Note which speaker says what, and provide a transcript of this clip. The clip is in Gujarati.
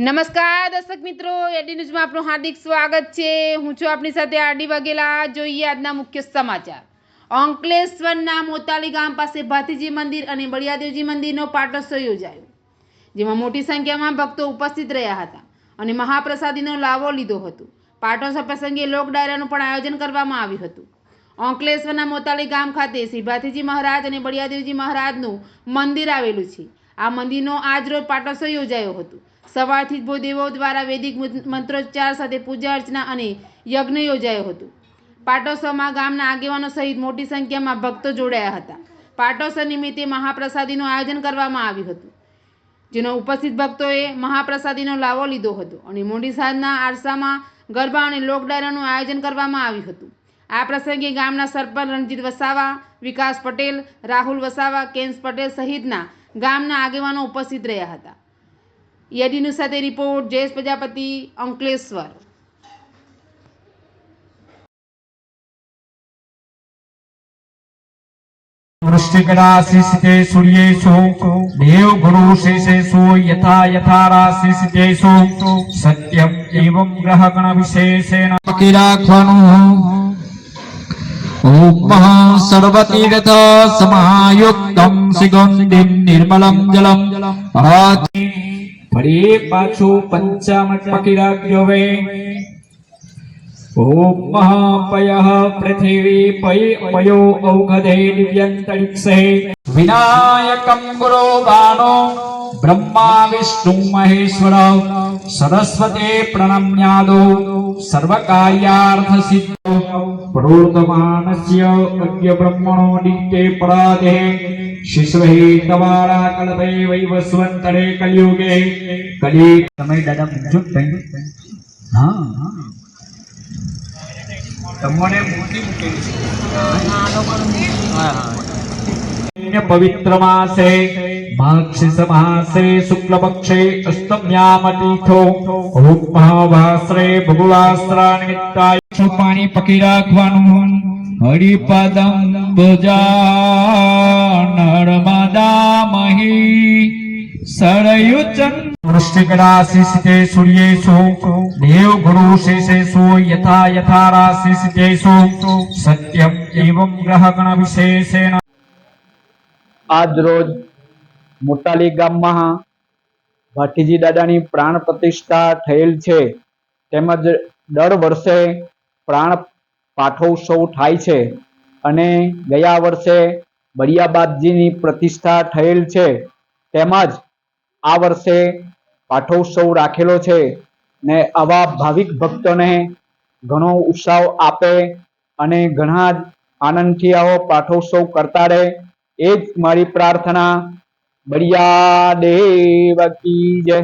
Speaker 1: નમસ્કાર, દર્શક મિત્રો, એડી ન્યૂઝમાં આપનું હાર્દિક સ્વાગત છે. હું છું આપની સાથે આરડી વાઘેલા. જોઈએ આજના મુખ્ય સમાચાર. અંકલેશ્વરના મોતાલી ગામ પાસે ભાતીજી મંદિર અને બળિયાદેવજી મંદિરનો પાટોત્સવ યોજાયો, જેમાં મોટી સંખ્યામાં ભક્તો ઉપસ્થિત રહ્યા હતા અને મહાપ્રસાદીનો લાવો લીધો હતો. પાટોત્સવ પ્રસંગે લોક ડાયરાનું પણ આયોજન કરવામાં આવ્યું હતું. અંકલેશ્વરના મોતાલી ગામ ખાતે શ્રી ભાતીજી મહારાજ અને બળિયાદેવજી મહારાજનું મંદિર આવેલું છે. આ મંદિરનો આજ રોજ પાટોત્સવ યોજાયો હતો. સવારથી જ ભૂદેવો દ્વારા વૈદિક મંત્રોચ્ચાર સાથે પૂજા અર્ચના અને યજ્ઞ યોજાયો હતો. પાટોત્સવમાં ગામના આગેવાનો સહિત મોટી સંખ્યામાં ભક્તો જોડાયા હતા. પાટોત્સવ નિમિત્તે મહાપ્રસાદીનું આયોજન કરવામાં આવ્યું હતું. જેનો ઉપસ્થિત ભક્તોએ મહાપ્રસાદીનો લાવો લીધો હતો અને મોડી સાંજના આરસામાં ગરબા અને લોકડાયરાનું આયોજન કરવામાં આવ્યું હતું. આ પ્રસંગે ગામના સરપંચ રણજીત વસાવા, વિકાસ પટેલ, રાહુલ વસાવા, કેન્સ પટેલ સહિતના ગામના આગેવાનો ઉપસ્થિત રહ્યા હતા. યડીનું સાથે રિપોર્ટ જયેશ પ્રજાપતિ અંકલેશ્વર.
Speaker 2: વૃષ્ટિકડા શિષિતે સૂર્યેશો દેવ ગુરુ શેષેશો યથા યથા રાશિષિતેશો સત્યમ એવમ ગ્રહ ગણ વિશેષેન પકી રાખવાનું ॐ सर्वतीर्थ समायुक्तं सुगन्धिं निर्मलं जलम् आति ફરી પાછું પંચામૃત પકીરાગ્યો વે ઓમ મહાપયઃ પૃથિવી પય પયો ઔષધે દિવ્યંતરિક્ષે વિનાયકં ગુરો બાણો બ્રહ્મા વિષ્ણુ મહેશ્વર સરસ્વતે પ્રણમ્યાદો સર્વકાર્યાર્થ સિદ્ધો પ્રોતમાનસ્ય અજ્ઞ બ્રહ્મણો નિત્ય પરાધે શિશ્વે તવાળા કલ્પે વૈવસ્વંતરે કલયુગે કલી તમે દાદા પૂછો હા તમને મૂર્તિ મૂકેલી છે પવિત્ર માસે માક્ષિસ માસે શુક્લપક્ષે પક્ષે અષ્ટમ્યામ તીથો ઓમ મહાભાસ્રે ભગવાસ્ત્રા નિમિત્તાય પાણી પકી રાખવાનું હરિપદમ ભજા નર્મદા મહી સરયુચન વૃષ્ટિકરાશિષિતે સૂર્યેષુ દેવગુરુશેષેષુ યથા યથા રાશિષિતેષુ સત્યમ એવં ગ્રહગણ વિશેષેણ
Speaker 3: આજ રોજ મોટાલી ગામમાં ભાટીજી દાદાની પ્રાણ પ્રતિષ્ઠા થયેલ છે. તેમજ દર વર્ષે પ્રાણ પાઠોત્સવ થાય છે અને ગયા વર્ષે બળિયાબાદજીની પ્રતિષ્ઠા થયેલ છે. તેમજ આ વર્ષે પાઠોત્સવ રાખેલો છે ને આવા ભાવિક ભક્તોને ઘણો ઉત્સાહ આપે અને ઘણા જ આનંદથી આવો પાઠોત્સવ કરતા રહે. એ જ મારી પ્રાર્થના બળિયા દેવ કી જય.